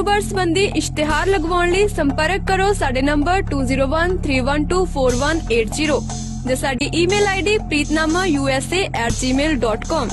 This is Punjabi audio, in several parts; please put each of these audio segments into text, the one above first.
ਕਾਰੋਬਾਰ ਸੰਬੰਧੀ ਇਸ਼ਤਿਹਾਰ ਲਗਵਾਉਣ ਲਈ ਸੰਪਰਕ ਕਰੋ ਸਾਡੇ ਨੰਬਰ 2013124180 ਜਾਂ ਸਾਡੀ ਈਮੇਲ ਆਈਡੀ preetnamausa@gmail.com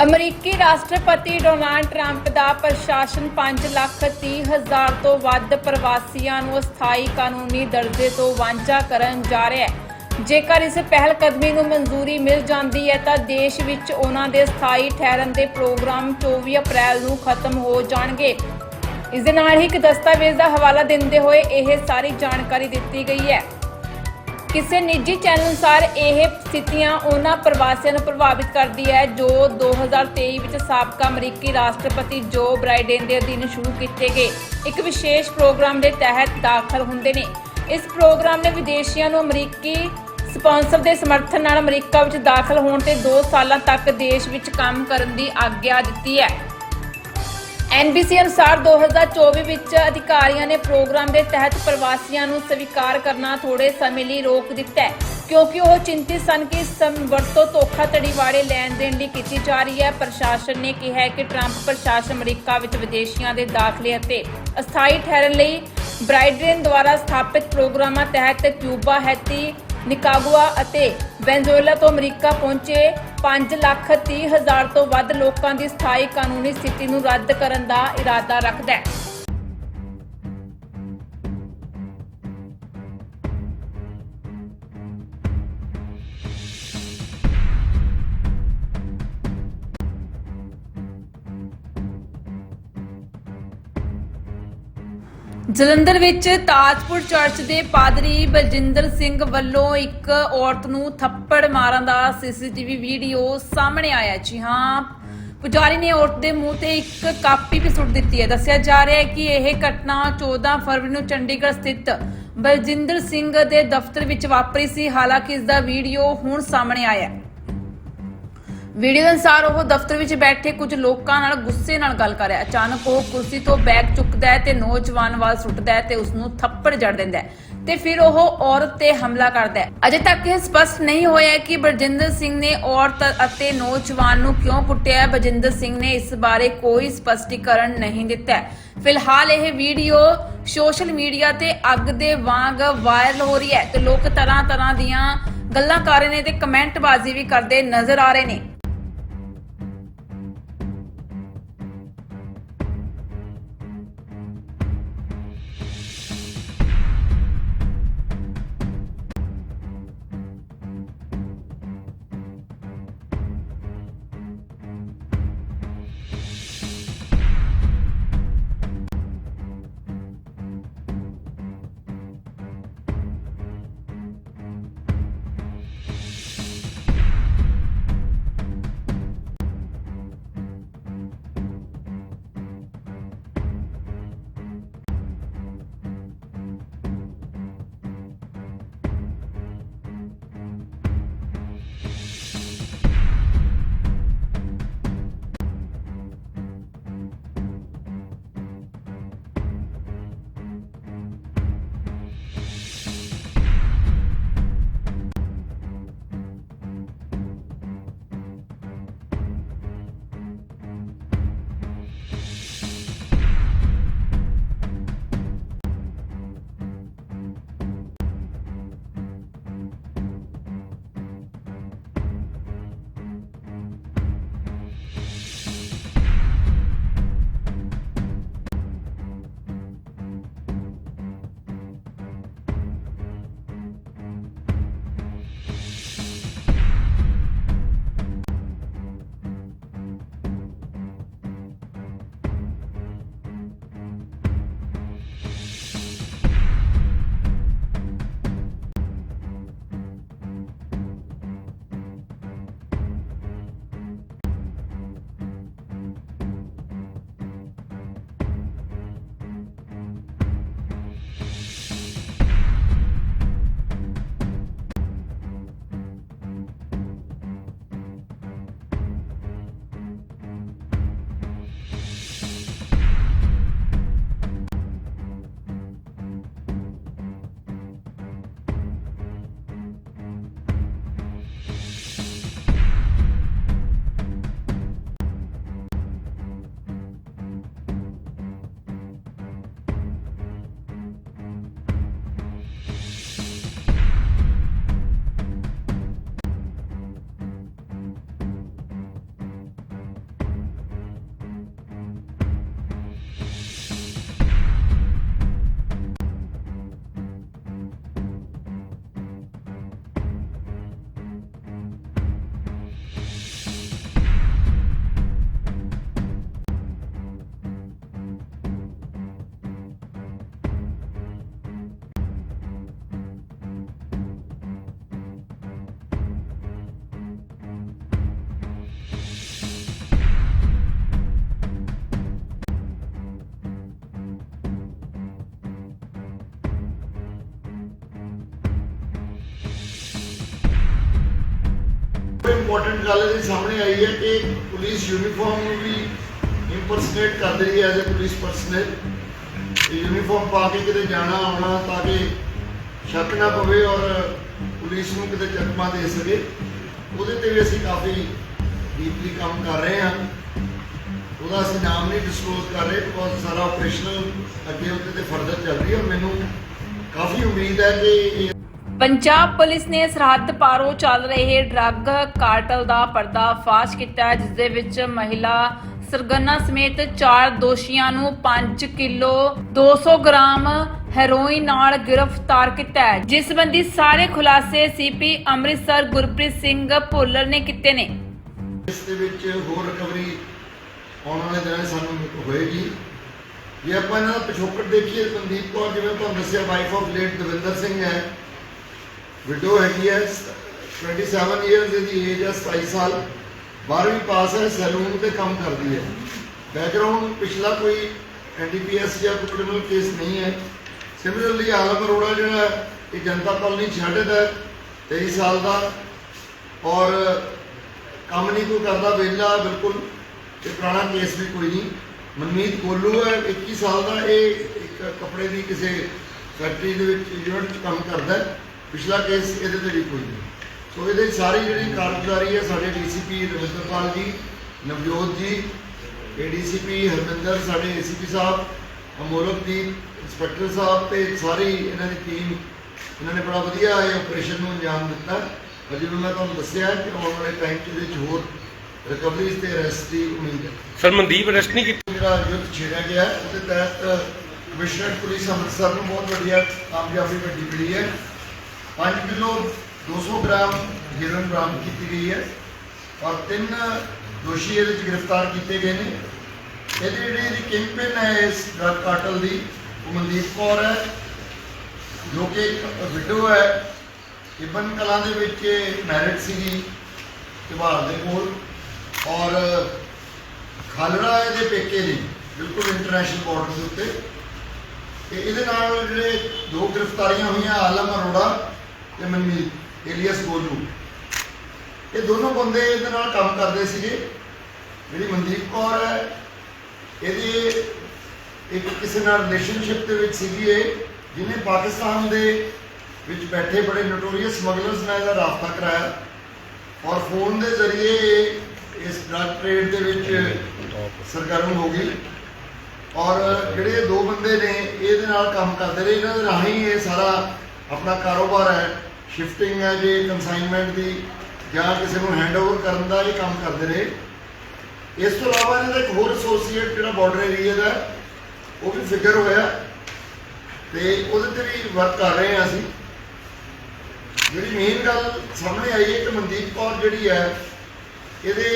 ਅਮਰੀਕੀ ਰਾਸ਼ਟਰਪਤੀ ਡੋਨਾਲਡ ਟਰੰਪ ਦਾ ਪ੍ਰਸ਼ਾਸਨ 5 ਲੱਖ 30 ਹਜ਼ਾਰ ਤੋਂ ਵੱਧ ਪ੍ਰਵਾਸੀਆਂ ਨੂੰ ਅਸਥਾਈ ਕਾਨੂੰਨੀ ਦਰਜੇ ਤੋਂ ਵਾਂਝਾ ਕਰਨ ਜਾ ਰਿਹਾ ਹੈ। ਜੇਕਰ ਇਸ ਪਹਿਲ ਕਦਮੀ ਨੂੰ ਮਨਜ਼ੂਰੀ ਮਿਲ ਜਾਂਦੀ ਹੈ, ਤਾਂ ਦੇਸ਼ ਵਿੱਚ ਉਹਨਾਂ ਦੇ ਸਥਾਈ ਠਹਿਰਨ ਦੇ ਪ੍ਰੋਗਰਾਮ 24 ਅਪ੍ਰੈਲ ਨੂੰ ਖਤਮ ਹੋ ਜਾਣਗੇ। ਇਸ ਦੇ ਨਾਲ ਹੀ ਇੱਕ ਦਸਤਾਵੇਜ਼ ਦਾ ਹਵਾਲਾ ਦਿੰਦੇ ਹੋਏ ਇਹ ਸਾਰੀ ਜਾਣਕਾਰੀ ਦਿੱਤੀ ਗਈ ਹੈ। ਕਿਸੇ ਨਿੱਜੀ ਚੈਨਲ ਅਨੁਸਾਰ ਇਹ ਸਥਿਤੀਆਂ ਉਹਨਾਂ ਪ੍ਰਵਾਸੀਆਂ ਨੂੰ ਪ੍ਰਭਾਵਿਤ ਕਰਦੀ ਹੈ, ਜੋ 2023 ਵਿੱਚ ਸਾਬਕਾ ਅਮਰੀਕੀ ਰਾਸ਼ਟਰਪਤੀ ਜੋ ਬ੍ਰਾਈਡਨ ਦੇ ਅਧੀਨ ਸ਼ੁਰੂ ਕੀਤੇ ਗਏ। ਇੱਕ ਵਿਸ਼ੇਸ਼ ਪ੍ਰੋਗਰਾਮ ਦੇ ਤਹਿਤ ਦਾਖਲ ਹੁੰਦੇ ਨੇ। ਇਸ ਪ੍ਰੋਗਰਾਮ ਨੇ ਵਿਦੇਸ਼ੀਆਂ ਨੂੰ ਅਮਰੀਕੀ ਸਪਾਂਸਰ ਦੇ ਸਮਰਥਨ ਨਾਲ ਅਮਰੀਕਾ ਵਿੱਚ ਦਾਖਲ ਹੋਣ ਤੇ 2 ਸਾਲਾਂ ਤੱਕ ਦੇਸ਼ ਵਿੱਚ ਕੰਮ ਕਰਨ ਦੀ ਆਗਿਆ ਦਿੱਤੀ ਹੈ। NBC ਅਨੁਸਾਰ 2024 ਵਿੱਚ ਅਧਿਕਾਰੀਆਂ ਨੇ ਪ੍ਰੋਗਰਾਮ ਦੇ ਤਹਿਤ ਪ੍ਰਵਾਸੀਆਂ ਨੂੰ ਸਵੀਕਾਰ ਕਰਨਾ ਥੋੜੇ ਸਮੇਂ ਲਈ ਰੋਕ ਦਿੱਤਾ ਹੈ, ਕਿਉਂਕਿ ਉਹ ਚਿੰਤਿਤ ਸਨ ਕਿ ਸੰਵਰਤੋਂ ਧੋਖਾਧੜੀ ਵਾਲੇ ਲੈਣ ਦੇਣ ਲਈ ਕੀਤੀ ਜਾ ਰਹੀ ਹੈ। ਪ੍ਰਸ਼ਾਸਨ ਨੇ ਕਿਹਾ ਹੈ ਕਿ ਟਰੰਪ ਪ੍ਰਸ਼ਾਸਨ ਅਮਰੀਕਾ ਵਿੱਚ ਵਿਦੇਸ਼ੀਆਂ ਦੇ ਦਾਖਲੇ ਅਤੇ ਅਸਥਾਈ ਠਹਿਰਨ ਲਈ ਬ੍ਰਾਈਡਨ ਦੁਆਰਾ ਸਥਾਪਿਤ ਪ੍ਰੋਗਰਾਮਾਂ ਤਹਿਤ ਕਿਊਬਾ, ਹੈਤੀ ਨਿਕਾਗੁਆ ਅਤੇ ਵੈਨਜ਼ੂਏਲਾ ਤੋਂ ਅਮਰੀਕਾ ਪਹੁੰਚੇ 5 ਲੱਖ 30 ਹਜ਼ਾਰ ਤੋਂ ਵੱਧ ਲੋਕਾਂ ਦੀ ਸਥਾਈ ਕਾਨੂੰਨੀ ਸਥਿਤੀ ਨੂੰ ਰੱਦ ਕਰਨ ਦਾ ਇਰਾਦਾ ਰੱਖਦਾ ਹੈ। ਜਲੰਧਰ ਵਿੱਚ ਤਾਜਪੁਰ ਚਰਚ ਦੇ ਪਾਦਰੀ ਬਲਜਿੰਦਰ ਸਿੰਘ ਵੱਲੋਂ ਇੱਕ ਔਰਤ ਨੂੰ ਥੱਪੜ ਮਾਰਨ ਦਾ ਸੀਸੀਟੀਵੀ ਵੀਡੀਓ ਸਾਹਮਣੇ ਆਇਆ ਜੀ ਹਾਂ। ਪੁਜਾਰੀ ਨੇ ਔਰਤ ਦੇ ਮੂੰਹ ਤੇ ਇੱਕ ਕਾਪੀ ਵੀ ਸੁੱਟ ਦਿੱਤੀ ਹੈ। ਦੱਸਿਆ ਜਾ ਰਿਹਾ ਹੈ ਕਿ ਇਹ ਘਟਨਾ 14 ਫਰਵਰੀ ਨੂੰ ਚੰਡੀਗੜ੍ਹ ਸਥਿਤ ਬਲਜਿੰਦਰ ਸਿੰਘ ਦੇ ਦਫ਼ਤਰ ਵਿੱਚ ਵਾਪਰੀ ਸੀ। ਹਾਲਾਂਕਿ ਇਸ ਦਾ ਵੀਡੀਓ ਹੁਣ ਸਾਹਮਣੇ ਆਇਆ ਹੈ। ਵੀਡੀਓ ਦੇ ਅਨੁਸਾਰ ਉਹ ਦਫ਼ਤਰ ਵਿੱਚ ਬੈਠੇ ਕੁਝ ਲੋਕਾਂ ਨਾਲ ਗੁੱਸੇ ਨਾਲ ਗੱਲ ਕਰ ਰਿਹਾ ਅਚਾਨਕ ਉਹ ਕੁਰਸੀ ਤੋਂ ਬੈਗ ਚੁੱਕਦਾ ਹੈ ਤੇ ਨੌਜਵਾਨ ਵੱਲ ਸੁੱਟਦਾ ਹੈ ਤੇ ਉਸ ਨੂੰ ਥੱਪੜ ਜੜ ਦਿੰਦਾ ਹੈ ਤੇ ਫਿਰ ਉਹ ਔਰਤ ਤੇ ਹਮਲਾ ਕਰਦਾ ਹੈ। ਅਜੇ ਤੱਕ ਇਹ ਸਪਸ਼ਟ ਨਹੀਂ ਹੋਇਆ ਕਿ ਬਰਜਿੰਦਰ ਸਿੰਘ ਨੇ ਔਰਤ ਅਤੇ ਨੌਜਵਾਨ ਨੂੰ ਕਿਉਂ ਕੁੱਟਿਆ ਬਰਜਿੰਦਰ ਸਿੰਘ ਨੇ ਇਸ ਬਾਰੇ ਕੋਈ ਸਪਸ਼ਟੀਕਰਨ ਨਹੀਂ ਦਿੱਤਾ ਫਿਲਹਾਲ ਇਹ ਵੀਡੀਓ ਸੋਸ਼ਲ ਮੀਡੀਆ ਤੇ ਅੱਗ ਦੇ ਵਾਂਗ ਵਾਇਰਲ ਹੋ ਰਹੀ ਹੈ ਤੇ ਲੋਕ ਤਰ੍ਹਾਂ ਤਰ੍ਹਾਂ ਦੀਆਂ ਗੱਲਾਂ ਕਰ ਰਹੇ ਨੇ ਤੇ ਕਮੈਂਟ ਬਾਜ਼ੀ ਵੀ ਕਰਦੇ ਨਜ਼ਰ ਆ ਰਹੇ ਨੇ। ਇੰਪੋਰਟੈਂਟ ਗੱਲ ਇਹਦੇ ਸਾਹਮਣੇ ਆਈ ਹੈ ਕਿ ਪੁਲਿਸ ਯੂਨੀਫਾਰਮ ਨੂੰ ਵੀ ਇੰਪਰਸਨੇਟ ਕਰ ਰਹੀ ਹੈ as a police personal uniform ਪਾ ਕੇ ਕਿਤੇ ਜਾਣਾ, ਆਉਣਾ ਤਾਂ ਕਿ ਸ਼ੱਕ ਨਾ ਪਵੇ ਔਰ ਪੁਲਿਸ ਨੂੰ ਕਿਤੇ ਚਕਮਾ ਦੇ ਸਕੇ। ਉਹਦੇ ਤੇ ਵੀ ਅਸੀਂ ਕਾਫੀ ਡੀਪਲੀ ਕੰਮ ਕਰ ਰਹੇ ਹਾਂ। ਉਹਦਾ ਅਸੀਂ ਨਾਮ ਨਹੀਂ ਡਿਸਕਲੋਜ਼ ਕਰ ਰਹੇ ਬਿਕੋਜ਼ ਸਾਰਾ ਆਪਰੇਸ਼ਨਲ ਅੱਗੇ ਉੱਤੇ ਤੇ ਫਰਦਰ ਚੱਲ ਰਹੀ ਹੈ। ਔਰ ਮੈਨੂੰ ਕਾਫੀ ਉਮੀਦ ਹੈ ਕਿ ਪੰਜਾਬ ਪੁਲਿਸ ਨੇ ਸਰਹੱਦ ਪਾਰੋਂ ਚੱਲ ਰਹੇ ਡਰੱਗ ਕਾਰਟਲ ਦਾ ਪਰਦਾਫਾਸ਼ ਕੀਤਾ ਜਿਸ ਦੇ ਵਿੱਚ ਮਹਿਲਾ ਸਰਗਨਾ ਸਮੇਤ 4 ਦੋਸ਼ੀਆਂ ਨੂੰ 5 ਕਿਲੋ 200 ਗ੍ਰਾਮ ਹੈਰੋਇਨ ਨਾਲ ਗ੍ਰਿਫਤਾਰ ਕੀਤਾ ਜਿਸ ਸੰਬੰਧੀ ਸਾਰੇ ਖੁਲਾਸੇ ਸੀਪੀ ਅੰਮ੍ਰਿਤਸਰ ਗੁਰਪ੍ਰੀਤ ਸਿੰਘ ਭੁੱਲਰ ਨੇ ਕੀਤੇ ਨੇ। ਇਸ ਦੇ ਵਿੱਚ ਹੋਰ ਰਿਕਵਰੀ ਆਉਣ ਵਾਲੇ ਦਿਨਾਂ ਸਾਨੂੰ ਹੋਏਗੀ। ਜੇ ਆਪਾਂ ਇਹਨਾਂ ਦਾ ਪਿਛੋਕੜ ਦੇਖੀਏ ਮਨਦੀਪ ਕੌਰ, ਜਿਵੇਂ ਤੁਹਾਨੂੰ ਦੱਸਿਆ wife of late Davinder Singh ਹੈ। ਵਿਡੋ ਹੈਗੀ ਹੈ 27 ਇਅਰਸ ਦੀ ਏਜ ਹੈ 27 ਸਾਲ 12ਵੀਂ ਪਾਸ ਹੈ, ਸੈਲੂਨ ਤੇ ਕੰਮ ਕਰਦੀ ਹੈ। ਬੈਕਗ੍ਰਾਉਂਡ ਪਿਛਲਾ ਕੋਈ ਐਨਡੀਪੀਐਸ ਜਾਂ ਕੋਈ ਕ੍ਰਿਮੀਨਲ ਕੇਸ ਨਹੀਂ ਹੈ। ਸਿਮਿਲਰਲੀ ਆਲਮ ਅਰੋੜਾ ਜਿਹੜਾ ਇਹ ਜਨਤਾ ਕਾਲਨੀ ਛੱਡਦ ਹੈ 23 ਸਾਲ ਦਾ। ਔਰ ਕੰਮ ਨਹੀਂ ਕੋਈ ਕਰਦਾ, ਵਿਹਲਾ, ਬਿਲਕੁਲ। ਤੇ ਪੁਰਾਣਾ ਕੇਸ ਵੀ ਕੋਈ ਨਹੀਂ। ਮਨਮੀਤ ਕੋਲੂ ਹੈ 21 ਸਾਲ ਦਾ। ਇਹ ਇੱਕ ਕੱਪੜੇ ਦੀ ਕਿਸੇ ਫੈਕਟਰੀ ਦੇ ਵਿੱਚ ਯੂਨਿਟ 'ਚ ਕੰਮ ਕਰਦਾ ਹੈ। ਪਿਛਲਾ ਕੇਸ ਇਹਦੇ ਤੇ ਵੀ ਕੋਈ ਨਹੀਂ। ਸੋ ਇਹਦੇ ਸਾਰੀ ਜਿਹੜੀ ਕਾਰਗੁਜ਼ਾਰੀ ਹੈ ਸਾਡੇ ਡੀਸੀਪੀ ਰਵਿੰਦਰਪਾਲ ਜੀ ਨਵਜੋਤ ਜੀ ਏਡੀਸੀਪੀ ਹਰਮਿੰਦਰ ਸਾਡੇ ਏਸੀਪੀ ਸਾਹਿਬ ਅਮੋਲਕਦੀਪ ਇੰਸਪੈਕਟਰ ਸਾਹਿਬ ਤੇ ਸਾਰੀ ਇਹਨਾਂ ਦੀ ਟੀਮ ਇਹਨਾਂ ਨੇ ਬੜਾ ਵਧੀਆ ਇਹ ਆਪਰੇਸ਼ਨ ਨੂੰ ਅੰਜਾਮ ਦਿੱਤਾ। ਜਿਵੇਂ ਮੈਂ ਤੁਹਾਨੂੰ ਦੱਸਿਆ ਕਿ ਆਉਣ ਵਾਲੇ ਟਾਈਮ 'ਚ ਇਹਦੇ 'ਚ ਹੋਰ ਰਿਕਵਰੀਜ਼ ਤੇ ਅਰੈਸਟ ਦੀ ਉਮੀਦ ਹੈ। ਸਰ ਮਨਦੀਪ ਅਰੈਸਟ ਨਹੀਂ ਕੀਤਾ? ਜਿਹੜਾ ਯੁੱਧ ਛੇੜਿਆ ਗਿਆ ਉਹਦੇ ਤਹਿਤ ਕਮਿਸ਼ਨਰ ਪੁਲਿਸ ਅੰਮ੍ਰਿਤਸਰ ਨੂੰ ਬਹੁਤ ਵਧੀਆ ਕਾਮਯਾਬੀ ਵੱਡੀ ਮਿਲੀ ਹੈ। 5 ਕਿਲੋ 200 ਗ੍ਰਾਮ ਹੀਰੋਇਨ ਬਰਾਮਦ ਕੀਤੀ ਗਈ ਹੈ ਔਰ ਤਿੰਨ ਦੋਸ਼ੀ ਇਹਦੇ ਵਿੱਚ ਗ੍ਰਿਫਤਾਰ ਕੀਤੇ ਗਏ ਨੇ ਇਹਦੀ ਜਿਹੜੀ ਇਹਦੀ ਕਿੰਗਪਿਨ ਹੈ ਇਸ ਡਰਗ ਕਾਰਟਲ ਦੀ ਉਹ ਮਨਦੀਪ ਕੌਰ ਹੈ ਜੋ ਕਿ ਇੱਕ ਵਿਡੋ ਹੈ ਇਬਨ ਕਲਾਂ ਦੇ ਵਿੱਚ ਮੈਰਿਟ ਸੀਗੀ ਤਿਵਾਰ ਦੇ ਕੋਲ ਔਰ ਖਾਲੜਾ ਇਹਦੇ ਪੇਕੇ ਨੇ ਬਿਲਕੁਲ ਇੰਟਰਨੈਸ਼ਨਲ ਬਾਰਡਰ ਦੇ ਉੱਤੇ ਤੇ ਇਹਦੇ ਨਾਲ ਜਿਹੜੇ ਦੋ ਗ੍ਰਿਫਤਾਰੀਆਂ ਹੋਈਆਂ ਆਲਮ ਅਰੋੜਾ ਤੇ ਮਨਮੀਤ ਏਲੀਅਸ ਗੋਲੂ ਇਹ ਦੋਨੋਂ ਬੰਦੇ ਇਹਦੇ ਨਾਲ ਕੰਮ ਕਰਦੇ ਸੀਗੇ। ਜਿਹੜੀ ਮਨਦੀਪ ਕੌਰ ਹੈ, ਇਹਦੀ ਇੱਕ ਕਿਸੇ ਨਾਲ ਰਿਲੇਸ਼ਨਸ਼ਿਪ ਦੇ ਵਿੱਚ ਸੀਗੀ ਇਹ, ਜਿਹਨੇ ਪਾਕਿਸਤਾਨ ਦੇ ਵਿੱਚ ਬੈਠੇ ਬੜੇ ਨੋਟੋਰੀਅਸ ਸਮਗਲਰਸ ਨਾਲ ਇਹਦਾ ਰਾਬਤਾ ਕਰਾਇਆ। ਔਰ ਫੋਨ ਦੇ ਜ਼ਰੀਏ ਇਹ ਇਸ ਡਰਗ ਟ੍ਰੇਡ ਦੇ ਵਿੱਚ ਸਰਗਰਮ ਹੋ ਗਈ। ਔਰ ਜਿਹੜੇ ਦੋ ਬੰਦੇ ਨੇ, ਇਹਦੇ ਨਾਲ ਕੰਮ ਕਰਦੇ ਰਹੇ। ਇਹਨਾਂ ਦੇ ਰਾਹੀਂ ਇਹ ਸਾਰਾ ਆਪਣਾ ਕਾਰੋਬਾਰ ਹੈ ਸ਼ਿਫਟਿੰਗ ਹੈ ਜੇ ਕੰਸਾਈਨਮੈਂਟ ਦੀ, ਜਾਂ ਕਿਸੇ ਨੂੰ ਹੈਂਡਓਵਰ ਕਰਨ ਦਾ ਇਹ ਕੰਮ ਕਰਦੇ ਰਹੇ। ਇਸ ਤੋਂ ਇਲਾਵਾ ਇਹਨਾਂ ਦਾ ਇੱਕ ਹੋਰ ਐਸੋਸੀਏਟ ਜਿਹੜਾ ਬਾਰਡਰ ਏਰੀਆ ਦਾ ਉਹ ਵੀ ਫਿਕਰ ਹੋਇਆ। ਤੇ ਉਹਦੇ ਤੇ ਵੀ ਵਰਕ ਕਰ ਰਹੇ ਹਾਂ ਅਸੀਂ। ਜਿਹੜੀ ਮੇਨ ਗੱਲ ਸਾਹਮਣੇ ਆਈ ਹੈ ਕਿ ਮਨਦੀਪ ਕੌਰ ਜਿਹੜੀ ਹੈ, ਇਹਦੇ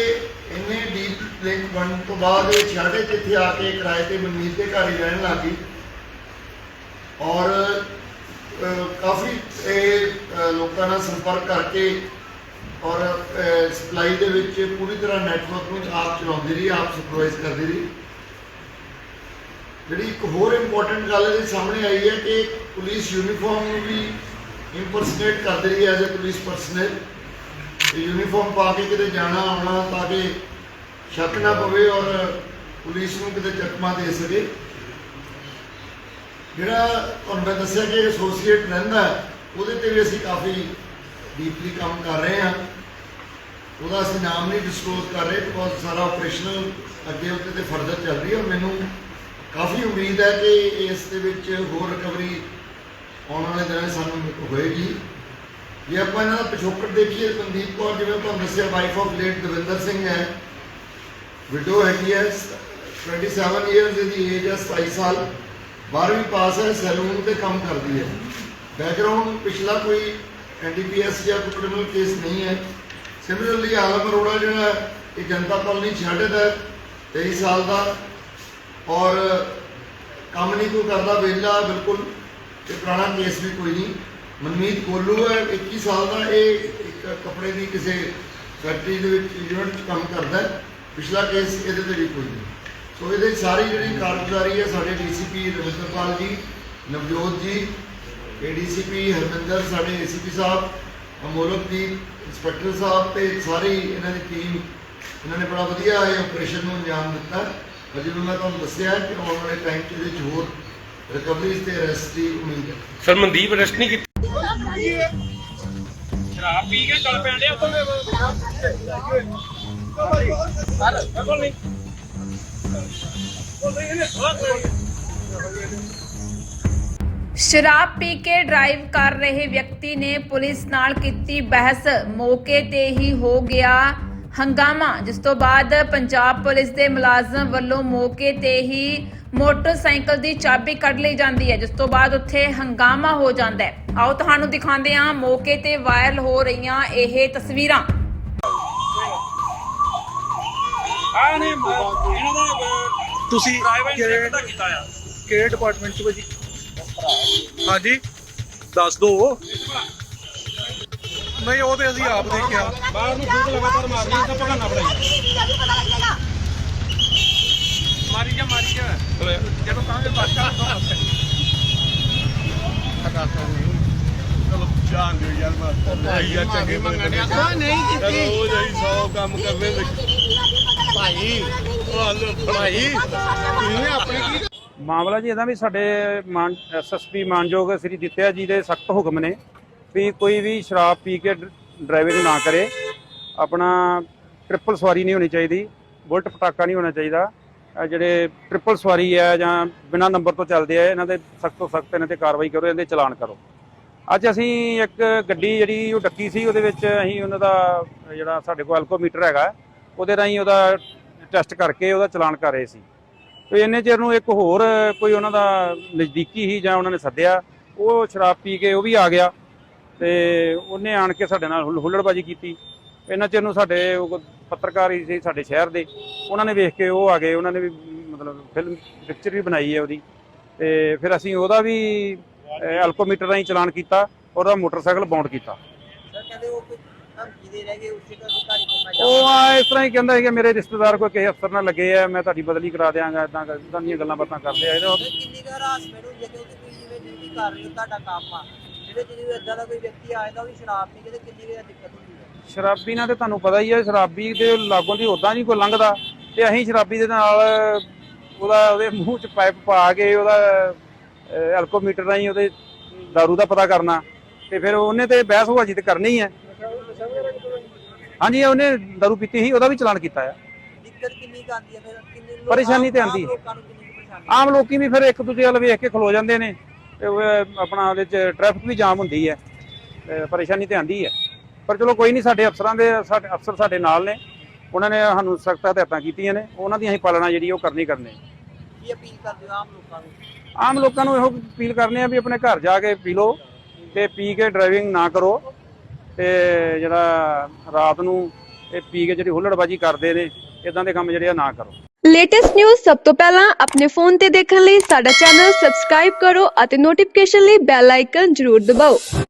ਇੰਨੇ ਡੀਪ ਲਿੰਕ ਬਣਨ ਤੋਂ ਬਾਅਦ ਇਹ ਛਾੜੇ ਤੇ ਇੱਥੇ ਆ ਕੇ ਕਿਰਾਏ ਤੇ ਮਨਮੀਤ ਦੇ ਘਰ ਹੀ ਰਹਿਣ ਲੱਗੀ ਔਰ ਕਾਫੀ ਇਹ ਲੋਕਾਂ ਨਾਲ ਸੰਪਰਕ ਕਰਕੇ ਔਰ ਸਪਲਾਈ ਦੇ ਵਿੱਚ ਪੂਰੀ ਤਰ੍ਹਾਂ ਨੈਟਵਰਕ ਨੂੰ ਆਪ ਚਲਾਉਂਦੀ ਰਹੀ, ਆਪ ਸੁਪਰਵਾਈਜ਼ ਕਰਦੀ ਰਹੀ। ਜਿਹੜੀ ਇੱਕ ਹੋਰ ਇੰਪੋਰਟੈਂਟ ਗੱਲ ਇਹਦੇ ਸਾਹਮਣੇ ਆਈ ਹੈ ਕਿ ਪੁਲਿਸ ਯੂਨੀਫਾਰਮ ਨੂੰ ਵੀ ਇੰਪਰਸਨੇਟ ਕਰਦੀ ਰਹੀ as a police personal uniform ਪਾ ਕੇ ਕਿਤੇ ਜਾਣਾ, ਆਉਣਾ, ਤਾਂ ਕਿ ਸ਼ੱਕ ਨਾ ਪਵੇ ਔਰ ਪੁਲਿਸ ਨੂੰ ਕਿਤੇ ਚਕਮਾ ਦੇ ਸਕੇ। ਜਿਹੜਾ ਤੁਹਾਨੂੰ ਮੈਂ ਦੱਸਿਆ ਕਿ ਐਸੋਸੀਏਟ ਰਹਿੰਦਾ ਉਹਦੇ ਤੇ ਵੀ ਅਸੀਂ ਕਾਫੀ ਡੀਪਲੀ ਕੰਮ ਕਰ ਰਹੇ ਹਾਂ। ਉਹਦਾ ਅਸੀਂ ਨਾਮ ਨਹੀਂ ਡਿਸਕਲੋਜ਼ ਕਰ ਰਹੇ ਬਿਕੋਜ਼ ਸਾਰਾ ਆਪਰੇਸ਼ਨਲ ਅੱਗੇ ਉੱਤੇ ਤੇ ਫਰਦਰ ਚੱਲ ਰਹੀ ਹੈ। ਔਰ ਮੈਨੂੰ ਕਾਫੀ ਉਮੀਦ ਹੈ ਕਿ ਇਸ ਦੇ ਵਿੱਚ ਹੋਰ ਰਿਕਵਰੀ ਆਉਣ ਵਾਲੇ ਦਿਨਾਂ 'ਚ ਸਾਨੂੰ ਹੋਏਗੀ। ਜੇ ਆਪਾਂ ਇਹਨਾਂ ਦਾ ਪਿਛੋਕੜ ਦੇਖੀਏ ਮਨਦੀਪ ਕੌਰ ਜਿਵੇਂ ਤੁਹਾਨੂੰ ਦੱਸਿਆ wife of late Davinder Singh ਹੈ ਵਿਡੋ ਹੈਗੀ ਹੈ 27 ਇਅਰਸ ਦੀ ਏਜ ਹੈ 27 ਸਾਲ। 12ਵੀਂ ਪਾਸ ਹੈ, ਸੈਲੂਨ ਤੇ ਕੰਮ ਕਰਦੀ ਹੈ। ਬੈਕਗ੍ਰਾਉਂਡ ਪਿਛਲਾ ਕੋਈ ਐਨਡੀਪੀਐਸ ਜਾਂ ਕੋਈ ਕ੍ਰਿਮੀਨਲ ਕੇਸ ਨਹੀਂ ਹੈ। ਸਿਮਿਲਰਲੀ ਆਲਮ ਅਰੋੜਾ ਜਿਹੜਾ ਇਹ ਜਨਤਾ ਕਾਲਨੀ ਛੱਡਦ ਹੈ 23 ਸਾਲ ਦਾ। ਔਰ ਕੰਮ ਨਹੀਂ ਕੋਈ ਕਰਦਾ, ਵਿਹਲਾ, ਬਿਲਕੁਲ। ਤੇ ਪੁਰਾਣਾ ਕੇਸ ਵੀ ਕੋਈ ਨਹੀਂ। ਮਨਮੀਤ ਕੋਲੂ ਹੈ 21 ਸਾਲ ਦਾ। ਇਹ ਇੱਕ ਕੱਪੜੇ ਦੀ ਕਿਸੇ ਫੈਕਟਰੀ ਦੇ ਵਿੱਚ ਯੂਨਿਟ 'ਚ ਕੰਮ ਕਰਦਾ ਪਿਛਲਾ ਕੇਸ ਇਹਦੇ ਤੇ ਵੀ ਕੋਈ ਨਹੀਂ। ਸੋ ਇਹਦੇ ਸਾਰੀ ਜਿਹੜੀ ਕਾਰਗੁਜ਼ਾਰੀ ਹੈ ਸਾਡੇ ਡੀਸੀਪੀ ਰਵਿੰਦਰਪਾਲ ਜੀ ਨਵਜੋਤ ਜੀ ਏਡੀਸੀਪੀ ਹਰਮਿੰਦਰ ਸਾਡੇ ਏਸੀਪੀ ਸਾਹਿਬ ਅਮੋਲਕਦੀਪ ਇੰਸਪੈਕਟਰ ਸਾਹਿਬ ਤੇ ਸਾਰੀ ਇਹਨਾਂ ਦੀ ਟੀਮ ਇਹਨਾਂ ਨੇ ਬੜਾ ਵਧੀਆ ਇਹ ਆਪਰੇਸ਼ਨ ਨੂੰ ਅੰਜਾਮ ਦਿੱਤਾ। ਪਰ ਜਿਵੇਂ ਮੈਂ ਤੁਹਾਨੂੰ ਦੱਸਿਆ ਕਿ ਆਉਣ ਵਾਲੇ ਟਾਈਮ 'ਚ ਇਹਦੇ 'ਚ ਹੋਰ ਰਿਕਵਰੀਜ਼ ਤੇ ਅਰੈਸਟ ਦੀ ਉਮੀਦ ਹੈ। ਸਰ ਮਨਦੀਪ ਅਰੈਸਟ ਨਹੀਂ ਕੀਤਾ? ਸ਼ਰਾਬ ਪੀ ਕੇ ਚੱਲ ਪੈਂਦੇ ਉੱਥੇ। ਸਰ ਬਿਲਕੁਲ ਨਹੀਂ ਸ਼ਰਾਬ ਪੀ ਕੇ ਡਰਾਈਵ ਕਰ ਰਹੇ ਵਿਅਕਤੀ ਨੇ ਪੁਲਿਸ ਨਾਲ ਕੀਤੀ ਬਹਿਸ। ਮੌਕੇ ਤੇ ਹੀ ਹੋ ਗਿਆ ਹੰਗਾਮਾ, ਜਿਸ ਤੋਂ ਬਾਅਦ ਪੰਜਾਬ ਪੁਲਿਸ ਦੇ ਮੁਲਾਜ਼ਮ ਵੱਲੋਂ ਮੌਕੇ ਤੇ ਹੀ ਮੋਟਰਸਾਈਕਲ ਦੀ ਚਾਬੀ ਕੱਢ ਲਈ ਜਾਂਦੀ ਹੈ, ਜਿਸ ਤੋਂ ਬਾਅਦ ਉੱਥੇ ਹੰਗਾਮਾ ਹੋ ਜਾਂਦਾ ਹੈ। ਆਓ ਤੁਹਾਨੂੰ ਦਿਖਾਉਂਦੇ ਹਾਂ, ਮੌਕੇ ਤੇ ਵਾਇਰਲ ਹੋ ਰਹੀਆਂ ਇਹ ਤਸਵੀਰਾਂ। ਆ ਨੇ ਇਹਨਾਂ ਦਾ ਤੁਸੀਂ ਪ੍ਰਾਈਵੇਟ ਕਿਹੜੇ ਕਿਹੜਾ ਕੀਤਾ ਆ। ਕਿਹੜੇ ਡਿਪਾਰਟਮੈਂਟ ਚ ਭਾਜੀ? ਹਾਂਜੀ। ਦੱਸ ਦੋ। ਨਹੀਂ ਉਹ ਤੇ ਅਸੀਂ ਆਪ ਦੇਖਿਆ। ਬਾਹਰ ਨੂੰ ਫੂਕ ਲਗਾਤਾਰ ਮਾਰਨੀ ਤਾਂ ਭਗਾਨਾ ਪੜਾਈ ਮਾਰੀ ਜਾ ਮਾਰੀ ਜਾ। ਜਦੋਂ ਕਾਂਗੇ ਬਾਦਸ਼ਾਹ ਚਲੋ ਦਿਓ ਯਾਰ ਮੈਂ ਯਾਰ ਚੰਗੇ ਮੰਗਣਿਆ ਤਾਂ ਨਹੀਂ ਕੀਤੀ। ਚਲੋ ਉਹ ਜਾਈ 100 ਕੰਮ ਕਰਨੇ ਭਾਈ ਭਾਈ ਤੁਸੀਂ ਆਪਣੇ ਕੀ ਮਾਮਲਾ ਜੀ ਇਹਦਾ ਵੀ ਸਾਡੇ ਮਾਨ ਐਸਐਸਪੀ ਮਾਨਯੋਗ ਸ੍ਰੀ ਦਿੱਤਿਆ ਜੀ ਦੇ ਸਖਤ ਹੁਕਮ ਨੇ ਵੀ ਕੋਈ ਵੀ ਸ਼ਰਾਬ ਪੀ ਕੇ ਡਰਾਈਵਿੰਗ ਨਾ ਕਰੇ। ਆਪਣਾ ਟ੍ਰਿਪਲ ਸਵਾਰੀ ਨਹੀਂ ਹੋਣੀ ਚਾਹੀਦੀ, ਬੁਲਟ ਪਟਾਕਾ ਨਹੀਂ ਹੋਣਾ ਚਾਹੀਦਾ। ਜਿਹੜੇ ਟ੍ਰਿਪਲ ਸਵਾਰੀ ਹੈ ਜਾਂ ਬਿਨਾਂ ਨੰਬਰ ਤੋਂ ਚੱਲਦੇ ਆ, ਇਹਨਾਂ ਦੇ ਸਖਤ ਤੋਂ ਸਖਤ ਇਹਨਾਂ ਤੇ ਕਾਰਵਾਈ ਕਰੋ, ਇਹਦੇ ਚਲਾਨ ਕਰੋ। ਅੱਜ ਅਸੀਂ ਇੱਕ ਗੱਡੀ ਜਿਹੜੀ ਉਹ ਡੱਕੀ ਸੀ, ਉਹਦੇ ਵਿੱਚ ਅਸੀਂ ਉਹਨਾਂ ਦਾ ਜਿਹੜਾ ਸਾਡੇ ਕੋਲ ਐਲਕੋਮੀਟਰ ਹੈਗਾ, ਉਹਦੇ ਰਾਹੀਂ ਉਹਦਾ ਟੈਸਟ ਕਰਕੇ ਉਹਦਾ ਚਲਾਨ ਕਰ ਰਹੇ ਸੀ। ਤੇ ਇੰਨੇ ਚਿਰ ਨੂੰ ਇੱਕ ਹੋਰ ਕੋਈ ਉਹਨਾਂ ਦਾ ਨਜ਼ਦੀਕੀ ਹੀ ਜਾਂ ਉਹਨਾਂ ਨੇ ਸੱਦਿਆ, ਉਹ ਸ਼ਰਾਬ ਪੀ ਕੇ ਉਹ ਵੀ ਆ ਗਿਆ। ਤੇ ਉਹਨੇ ਆਣ ਕੇ ਸਾਡੇ ਨਾਲ ਹੁੱਲੜਬਾਜੀ ਕੀਤੀ। ਇਹਨਾਂ ਚਿਰ ਨੂੰ ਸਾਡੇ ਪੱਤਰਕਾਰ ਹੀ ਸੀ ਸਾਡੇ ਸ਼ਹਿਰ ਦੇ। ਉਹਨਾਂ ਨੇ ਵੇਖ ਕੇ ਉਹ ਆ ਗਏ, ਉਹਨਾਂ ਨੇ ਵੀ ਮਤਲਬ ਫਿਲਮ ਪਿਕਚਰ ਵੀ ਬਣਾਈ ਹੈ ਉਹਦੀ। ਤੇ ਫਿਰ ਅਸੀਂ ਉਹਦਾ ਵੀ ਐਲਕੋਮੀਟਰ ਰਾਹੀਂ ਚਲਾਨ ਕੀਤਾ ਉਹਦਾ ਮੋਟਰਸਾਈਕਲ ਬਾਉਂਡ ਕੀਤਾ। ਸਰ, ਕਹਿੰਦੇ ਉਹ ਧਮਕੀ ਦੇ ਰਹਿ ਗਏ ਉਸੇ ਦਾ ਅਧਿਕਾਰੀ ਕੋਲ ਮੈਂ ਉਹ ਆ ਇਸ ਤਰ੍ਹਾਂ ਹੀ ਕਹਿੰਦਾ ਸੀ ਕਿ ਮੇਰੇ ਰਿਸ਼ਤੇਦਾਰ ਕੋਈ ਕਿਸੇ ਅਫਸਰ ਨਾਲ ਲੱਗੇ ਆ ਮੈਂ ਤੁਹਾਡੀ ਬਦਲੀ ਕਰਾ ਦਿਆਂਗਾ ਇਦਾਂ ਇਦਾਂ ਦੀਆਂ ਗੱਲਾਂ ਬਾਤਾਂ ਕਰਦੇ ਆ। ਇਹਦਾ ਸਰ ਕਿੰਨੀ ਕੁ ਹਰਾਸਮੈਂਟ ਹੁੰਦੀ ਹੈ ਕਿਉਂਕਿ ਤੁਸੀਂ ਜਿਵੇਂ ਡਿਊਟੀ ਕਰ ਰਹੇ ਹੋ ਤੁਹਾਡਾ ਕੰਮ ਆ। ਜਿਹੜੇ ਜਿਹਦੇ ਇਦਾਂ ਦਾ ਕੋਈ ਵਿਅਕਤੀ ਆਏਗਾ ਉਹ ਵੀ ਸ਼ਰਾਬ ਪੀ ਕੇ ਤੇ ਕਿੰਨੀ ਕੁ ਦਿੱਕਤ ਹੁੰਦੀ ਹੈ। ਸ਼ਰਾਬੀ ਨਾਲ ਤੇ ਤੁਹਾਨੂੰ ਪਤਾ ਹੀ ਹੈ ਸ਼ਰਾਬੀ ਦੇ ਲਾਗੋਂ ਦੀ ਉਦਾਂ ਨਹੀਂ ਕੋਈ ਲੰਘਦਾ। ਤੇ ਅਸੀਂ ਸ਼ਰਾਬੀ ਦੇ ਨਾਲ ਉਹਦਾ ਉਹਦੇ ਮੂੰਹ 'ਚ ਪਾਈਪ ਪਾ ਕੇ ਉਹਦਾ ਐਲਕੋਮੀਟਰ ਰਾਹੀਂ ਉਹਦੇ दारू ਦਾ ਪਤਾ ਕਰਨਾ। ਤੇ ਫਿਰ ਉਹਨੇ ਤੇ ਬਹਿਸ ਹੋਵਾਜੀ ਤੇ ਕਰਨੀ ਹੀ ਹੈ। ਹਾਂਜੀ ਉਹਨੇ दारू ਪੀਤੀ ਸੀ ਉਹਦਾ ਵੀ ਚਲਾਨ ਕੀਤਾ ਹੈ ਦਿੱਕਤ ਕਿੰਨੀ ਕੁ ਆਉਂਦੀ ਹੈ ਫਿਰ? ਕਿੰਨੇ ਲੋਕ ਪਰੇਸ਼ਾਨੀ ਤੇ ਆਮ ਆਉਂਦੀ ਹੈ। ਲੋਕਾਂ ਨੂੰ ਕਿੰਨੀ ਕੁ ਪਰੇਸ਼ਾਨੀ? ਆਮ ਲੋਕੀ ਵੀ ਫਿਰ ਇੱਕ ਦੂਜੇ ਵੱਲ ਵੇਖ ਕੇ ਖਲੋ ਜਾਂਦੇ ਨੇ ਤੇ ਉਹ ਆਪਣਾ ਉਹਦੇ 'ਚ ਟ੍ਰੈਫਿਕ ਵੀ ਜਾਮ ਹੁੰਦੀ ਹੈ ਤੇ ਪਰੇਸ਼ਾਨੀ ਤੇ ਆਂਦੀ ਹੈ। ਪਰ ਚਲੋ ਕੋਈ ਨਹੀਂ ਸਾਡੇ ਅਫਸਰਾਂ ਦੇ ਸਾਡੇ ਅਫਸਰ ਸਾਡੇ ਨਾਲ ਨੇ ਉਹਨਾਂ ਨੇ ਸਾਨੂੰ ਸਖਤ ਹਦਾਇਤਾਂ ਕੀਤੀਆਂ ਨੇ ਉਹਨਾਂ ਦੀ ਅਸੀਂ ਪਾਲਣਾ ਜਿਹੜੀ ਉਹ ਕਰਨੀ ਕਰਨੀ। ਕੀ ਅਪੀਲ ਕਰਦੇ ਹੋ ਆਮ ਲੋਕਾਂ ਨੂੰ? ਆਮ ਲੋਕਾਂ ਨੂੰ ਇਹੋ ਅਪੀਲ ਕਰਨੇ ਆ ਵੀ ਆਪਣੇ ਘਰ ਜਾ ਕੇ ਪੀ ਲਓ ਤੇ ਪੀ ਕੇ ਡਰਾਈਵਿੰਗ ਨਾ ਕਰੋ। ਤੇ ਜਿਹੜਾ ਰਾਤ ਨੂੰ ਇਹ ਪੀ ਕੇ ਜਿਹੜੀ ਹੁੱਲੜਬਾਜੀ ਕਰਦੇ ਨੇ ਇਦਾਂ ਦੇ ਕੰਮ ਜਿਹੜੇ ਆ ਨਾ ਕਰੋ। ਲੇਟੈਸਟ ਨਿਊਜ਼ ਸਭ ਤੋਂ ਪਹਿਲਾਂ ਆਪਣੇ ਫੋਨ ਤੇ ਦੇਖਣ ਲਈ ਸਾਡਾ ਚੈਨਲ ਸਬਸਕ੍ਰਾਈਬ ਕਰੋ ਅਤੇ ਨੋਟੀਫਿਕੇਸ਼ਨ ਲਈ ਬੈਲ ਆਈਕਨ ਜ਼ਰੂਰ ਦਬਾਓ।